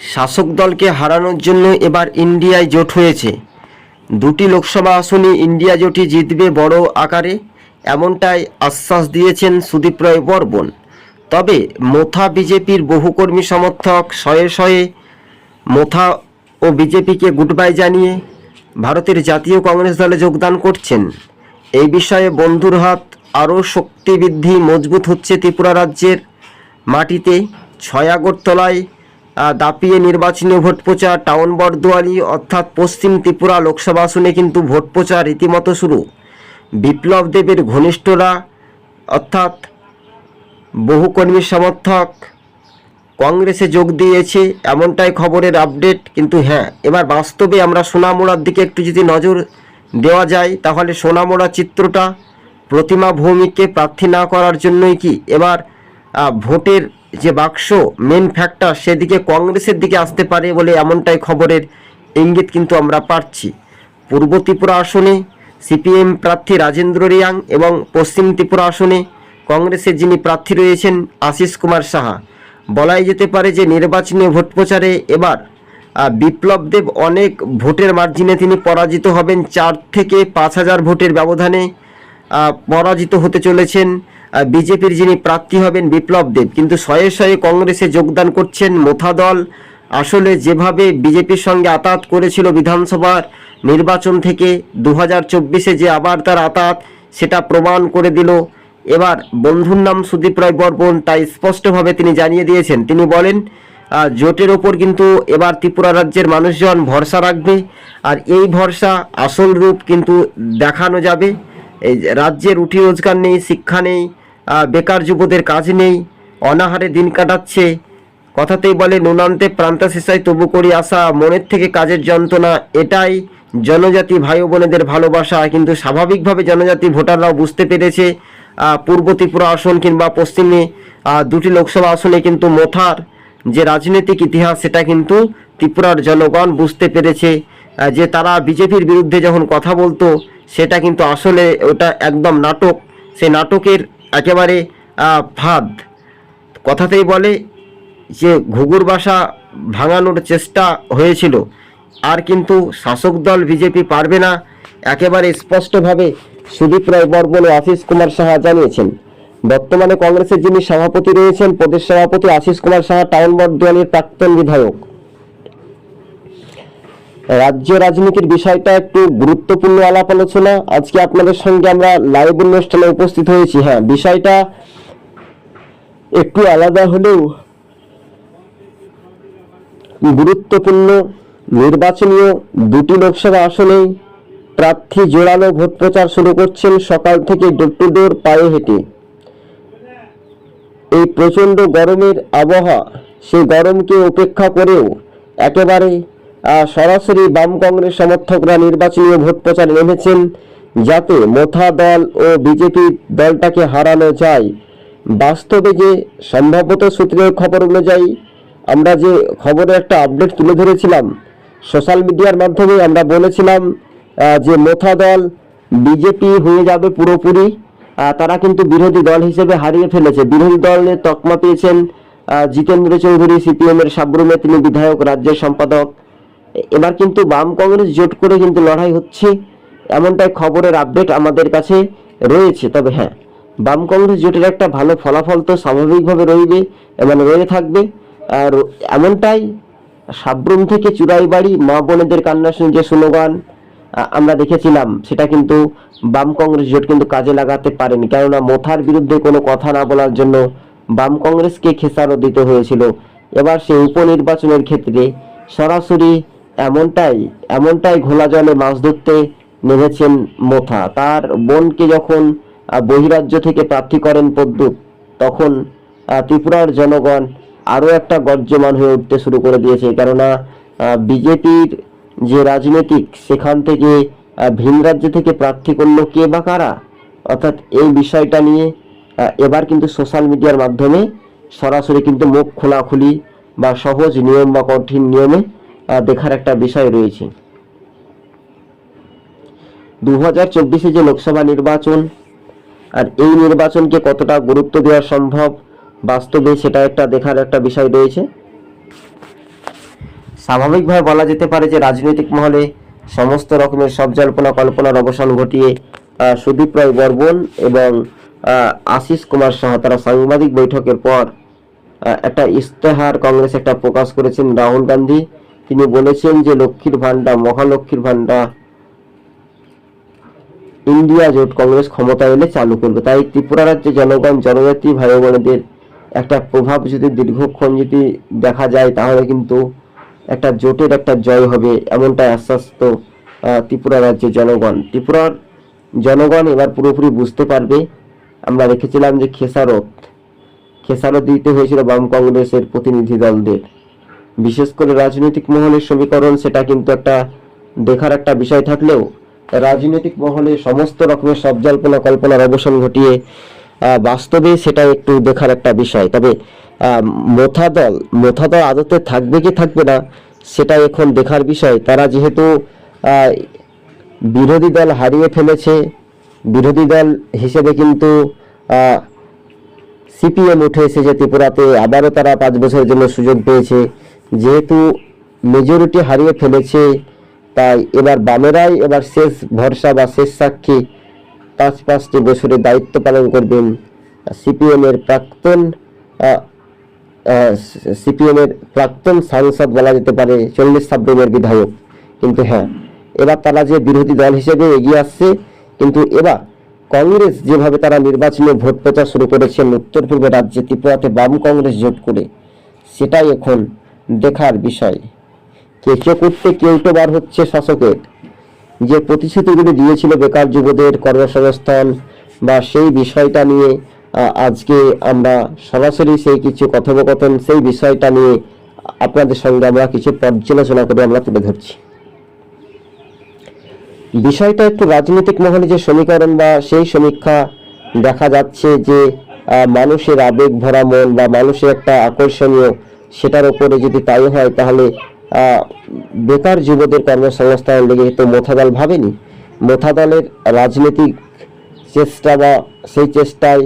শাসক দলকে হারানোর জন্য এবার ইন্ডিয়ায় জোট হয়েছে। দুটি লোকসভা আসনে ইন্ডিয়া জোটই জিতবে বড় আকারে, এমনটাই আশ্বাস দিয়েছেন সুদীপ রায় বর্মন। তবে মোথা বিজেপির বহু কর্মী সমর্থক শয়ে শয়ে মোথা ও বিজেপিকে গুড বাই জানিয়ে ভারতের জাতীয় কংগ্রেস দলে যোগদান করছেন। এই বিষয়ে বন্ধুর হাত আরও শক্তি বৃদ্ধি মজবুত হচ্ছে ত্রিপুরা রাজ্যের মাটিতে। ছয় আগরতলায় দাপিয়ে নির্বাচনী ভোট প্রচার, টাউন বরদোয়ালি অর্থাৎ পশ্চিম ত্রিপুরা লোকসভা আসনে কিন্তু ভোট প্রচার রীতিমতো শুরু। বিপ্লব দেবের ঘনিষ্ঠরা অর্থাৎ বহু কর্মী সমর্থক কংগ্রেসে যোগ দিয়েছে, এমনটাই খবরের আপডেট, কিন্তু হ্যাঁ এবার বাস্তবে আমরা সোনামোড়ার দিকে একটু যদি নজর দেওয়া যায়, তাহলে সোনামোড়া চিত্রটা প্রতিমা ভৌমিককে প্রার্থী না করার জন্যই কি? এবার ভোটের যে বাক্স মেন ফ্যাক্টর সেদিকে কংগ্রেসের দিকে আসতে পারে বলে এমনটাই খবরের ইঙ্গিত কিন্তু আমরা পাচ্ছি। পূর্ব ত্রিপুরা আসনে সিপিএম প্রার্থী রাজেন্দ্র রিয়াং এবং পশ্চিম ত্রিপুরা আসনে কংগ্রেসের যিনি প্রার্থী রয়েছেন আশিস কুমার সাহা। বলাই যেতে পারে যে নির্বাচনী ভোট প্রচারে এবার বিপ্লব দেব অনেক ভোটের মার্জিনে তিনি পরাজিত হবেন। চার থেকে পাঁচ হাজার ভোটের ব্যবধানে পরাজিত হতে চলেছেন। বিজেপির যিনি প্রার্থী হবেন বিপ্লব দেব, কিন্তু শয়ে শয়ে কংগ্রেসে যোগদান করছেন মোথা দল। আসলে যেভাবে বিজেপির সঙ্গে আতাত করেছিল বিধানসভার নির্বাচন থেকে দু হাজার যে আবার তার আতাত, সেটা প্রমাণ করে দিল। এবার বন্ধুর নাম সুদীপ রায় বর্মন, তাই স্পষ্টভাবে তিনি জানিয়ে দিয়েছেন। তিনি বলেন জোটের ওপর কিন্তু এবার ত্রিপুরা রাজ্যের মানুষজন ভরসা রাখবে, আর এই ভরসা আসল রূপ কিন্তু দেখানো যাবে। এই রাজ্যে রুটি রোজগার নেই, শিক্ষা নেই বেকার যুবদের কাজ নেই, অনাহারে দিন কাটাচ্ছে। কথাতেই বলে, নুনান্তে প্রান্ত শেষায় তবু করি আসা মনের থেকে কাজের যন্ত্রণা এটাই। জনজাতি ভাই বোনেদের ভালোবাসা, কিন্তু স্বাভাবিকভাবে জনজাতি ভোটাররাও বুঝতে পেরেছে পূর্ব ত্রিপুরা আসন কিংবা পশ্চিমে দুটি লোকসভা আসনে কিন্তু মোথার। যে রাজনৈতিক ইতিহাস, সেটা কিন্তু ত্রিপুরার জনগণ বুঝতে পেরেছে। যে তারা বিজেপির বিরুদ্ধে যখন কথা বলতো, সেটা কিন্তু আসলে ওটা একদম নাটক। সেই নাটকের একেবারে ফাঁদ। কথাতেই বলে যে, ঘুঘুর বাসা ভাঙানোর চেষ্টা হয়েছিল। আর কিন্তু শাসক দল বিজেপি পারবে না, একেবারে স্পষ্টভাবে সুদীপ রায় বর্মন ও আশিস কুমার সাহা জানিয়েছেন। বর্তমানে কংগ্রেসের যিনি সভাপতি রয়েছেন, প্রদেশ সভাপতি আশিস কুমার সাহা টাউন বর্দোয়ালির প্রাক্তন বিধায়ক। রাজ্য রাজনীতির বিষয়টা একটু গুরুত্বপূর্ণ আলাপ আলোচনা। আজকে আপনাদের সঙ্গে আমরা লাইভ অনুষ্ঠানে উপস্থিত হয়েছি। হ্যাঁ বিষয়টা একটু আলাদা হলেও গুরুত্বপূর্ণ। নির্বাচনীয় দুটি লোকসভা আসনেই প্রার্থী জোরালো ভোট প্রচার শুরু করছেন সকাল থেকে ডোর টু ডোর পায়ে হেঁটে। এই প্রচণ্ড গরমের আবহাওয়া, সেই গরমকে উপেক্ষা করেও একেবারে সরাসরি বাম কংগ্রেস সমর্থকরা নির্বাচনী ভোট প্রচারে নেমেছেন যাতে মোথা দল ও বিজেপি দলটাকে হারানো যায়। বাস্তবে যে সম্ভাব্যত সূত্রের খবর অনুযায়ী আমরা যে খবরে একটা আপডেট তুলে ধরেছিলাম, সোশ্যাল মিডিয়ার মাধ্যমে আমরা বলেছিলাম যে মোথা দল বিজেপি হয়ে যাবে পুরোপুরি তারা কিন্তু বিরোধী দল হিসেবে হারিয়ে ফেলেছে। বিরোধী দলের তকমা পেয়েছেন জিতেন্দ্র চৌধুরী সিপিএম এর সাবরুমে তিনি বিধায়ক, রাজ্যের সম্পাদক এবার কিন্তু বাম কংগ্রেস জোট করে কিন্তু লড়াই হচ্ছে। এমনটাই খবরের আপডেট আমাদের কাছে রয়েছে। তবে হ্যাঁ বাম কংগ্রেস জোটের একটা ভালো ফলাফল তো স্বাভাবিকভাবে রইবে মানে রয়ে থাকবে। আর এমনটাই সাবরুম থেকে চুরাইবাড়ি মা বোনেদের কান্না শুনে যে স্লোগান আমরা দেখেছিলাম। সেটা কিন্তু বাম কংগ্রেস জোট কিন্তু কাজে লাগাতে পারেনি। কেননা মোথার বিরুদ্ধে কোনো কথা না বলার জন্য বাম কংগ্রেসকে খেসারও দিতে হয়েছিল। এবার সেই উপনির্বাচনের ক্ষেত্রে সরাসরি এমনটাই এমনটাই ঘোলা জলে মাছ ধরতে নেমেছেন মোথা। তার বোনকে যখন বহিরাজ্য থেকে প্রার্থী করেন পদ্মুত তখন ত্রিপুরার জনগণ আরও একটা গর্জমান হয়ে উঠতে শুরু করে দিয়েছে। কেননা বিজেপির যে রাজনৈতিক, সেখান থেকে ভিন রাজ্য থেকে প্রার্থী করল কে বা কারা? অর্থাৎ এই বিষয়টা নিয়ে এবার কিন্তু সোশ্যাল মিডিয়ার মাধ্যমে সরাসরি কিন্তু মুখ খোলাখুলি বা সহজ নিয়ম বা কঠিন নিয়মে দেখার একটা বিষয় রয়েছে। দু হাজার চব্বিশে যে লোকসভা নির্বাচন, আর এই নির্বাচনকে কতটা গুরুত্ব দেওয়া সম্ভব, বাস্তবে সেটা একটা দেখার একটা বিষয় রয়েছে। স্বাভাবিকভাবে বলা যেতে পারে যে রাজনৈতিক মহলে সমস্ত রকমের সব জল্পনা কল্পনার অবসান ঘটিয়ে সুদীপ রায় বর্মন এবং আশিস কুমার সহ তারা সাংবাদিক বৈঠকের পর একটা ইস্তেহার কংগ্রেস একটা প্রকাশ করেছেন রাহুল গান্ধী। তিনি বলেছেন যে লক্ষ্মীর ভান্ডার মহালক্ষ্মীর ভান্ডার ইন্ডিয়া জোট কংগ্রেস ক্ষমতা এলে চালু করবে। তাই ত্রিপুরা রাজ্যে জনগণ, জনজাতি ভাই বোনেদের একটা প্রভাব যদি দীর্ঘক্ষণ যদি দেখা যায়, তাহলে কিন্তু একটা জোটের একটা জয় হবে, এমনটাই আশ্বাস তো ত্রিপুরা রাজ্যের জনগণ। ত্রিপুরার জনগণ এবার পুরোপুরি বুঝতে পারবে। আমরা রেখেছিলাম যে খেসারত খেসারত দিতে হয়েছিল বাম কংগ্রেসের প্রতিনিধি দলদের। বিশেষ করে রাজনৈতিক মহলের সমীকরণ, সেটা কিন্তু একটা দেখার একটা বিষয় থাকলেও রাজনৈতিক মহলে সমস্ত রকমের সব জল্পনা কল্পনার অবসান ঘটিয়ে বাস্তবে সেটা একটু দেখার একটা বিষয়। তবে মোথা দল মোথা দল আদতে থাকবে কি থাকবে না, সেটা এখন দেখার বিষয়। তারা যেহেতু বিরোধী দল হারিয়ে ফেলেছে, বিরোধী দল হিসেবে কিন্তু সিপিএম উঠে এসেছে ত্রিপুরাতে, আবারও তারা পাঁচ বছরের জন্য সুযোগ পেয়েছে। যেহেতু মেজরিটি হারিয়ে ফেলেছে, তাই এবার বামেরাই এবার শেষ ভরসা বা শেষ সাক্ষী পাঁচ পাঁচটি বছরের দায়িত্ব পালন করবেন। সিপিএম এর প্রাক্তন সিপিএম এর প্রাক্তন সাংসদ বলা যেতে পারে, চল্লিশ সাবরুমের বিধায়ক। কিন্তু হ্যাঁ এবার তারা যে বিরোধী দল হিসেবে এগিয়ে আসছে, কিন্তু এবার কংগ্রেস যেভাবে তারা নির্বাচনে ভোট প্রচার শুরু করেছেন, উত্তর পূর্ব রাজ্যে ত্রিপুরাতে বাম কংগ্রেস জোট করে, সেটাই এখন দেখার বিষয়। কেঁচো করতে কেউটো বার হচ্ছে শাসকের। যে প্রতিশ্রুতিগুলি দিয়েছিল বেকার যুবদের কর্মসংস্থান বা সেই বিষয়টা নিয়ে আজকে আমরা সরাসরি সেই কিছু কথোপকথন, সেই বিষয়টা নিয়ে আপনাদের সঙ্গে আমরা কিছু পর্যালোচনা করে আমরা তুলে ধরছি। বিষয়টা একটু রাজনৈতিক মহলে যে সমীকরণ বা সেই সমীক্ষা দেখা যাচ্ছে যে মানুষের আবেগ ভরা মন বা মানুষের একটা আকর্ষণীয় সেটার উপরে যদি তাই হয়, তাহলে বেকার যুবদের কর্মসংস্থান লেগে তো মোথা দল ভাবেনি। মোথা দলের রাজনৈতিক চেষ্টা বা সেই চেষ্টায়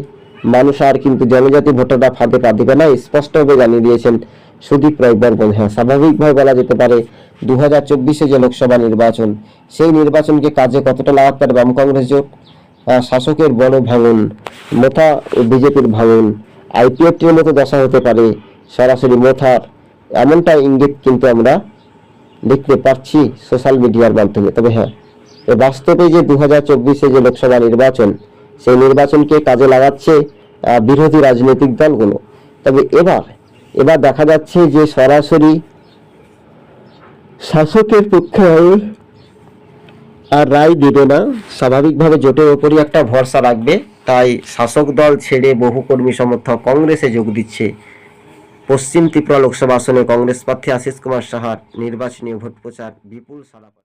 মানুষ আর কিন্তু জনজাতি ভোটাররা ফাঁদে পা দেবে না স্পষ্টভাবে জানিয়ে দিয়েছেন সুদীপ রায় বর্মন। হ্যাঁ স্বাভাবিকভাবে বলা যেতে পারে দু হাজার চব্বিশে যে লোকসভা নির্বাচন, সেই নির্বাচনকে কাজে কতটা লাগাতে পারে বাম কংগ্রেস জোট শাসকের বড় ভাঙন, মোথা বিজেপির ভাঙন, আইপিএফটির মতো দশা হতে পারে সরাসরি মোথার এমনটা ইঙ্গিত কিন্তু আমরা দেখতে পাচ্ছি সোশ্যাল মিডিয়ার মাধ্যমে। তবে হ্যাঁ এ বাস্তবে যে দু হাজার চব্বিশে যে লোকসভা নির্বাচন, সেই নির্বাচনকে কাজে লাগাচ্ছে বিরোধী রাজনৈতিক দলগুলো। তবে এবার এবার দেখা যাচ্ছে যে সরাসরি শাসকের পক্ষে আর রায় দেবে না। স্বাভাবিকভাবে জোটের ওপরই একটা ভরসা রাখবে। তাই শাসক দল ছেড়ে বহু কর্মী সমর্থক কংগ্রেসে যোগ দিচ্ছে। পশ্চিম ত্রিপুরা লোকসভা আসনে কংগ্রেস প্রার্থী আশিস কুমার সাহার নির্বাচনী ভোট প্রচার বিপুল পায়।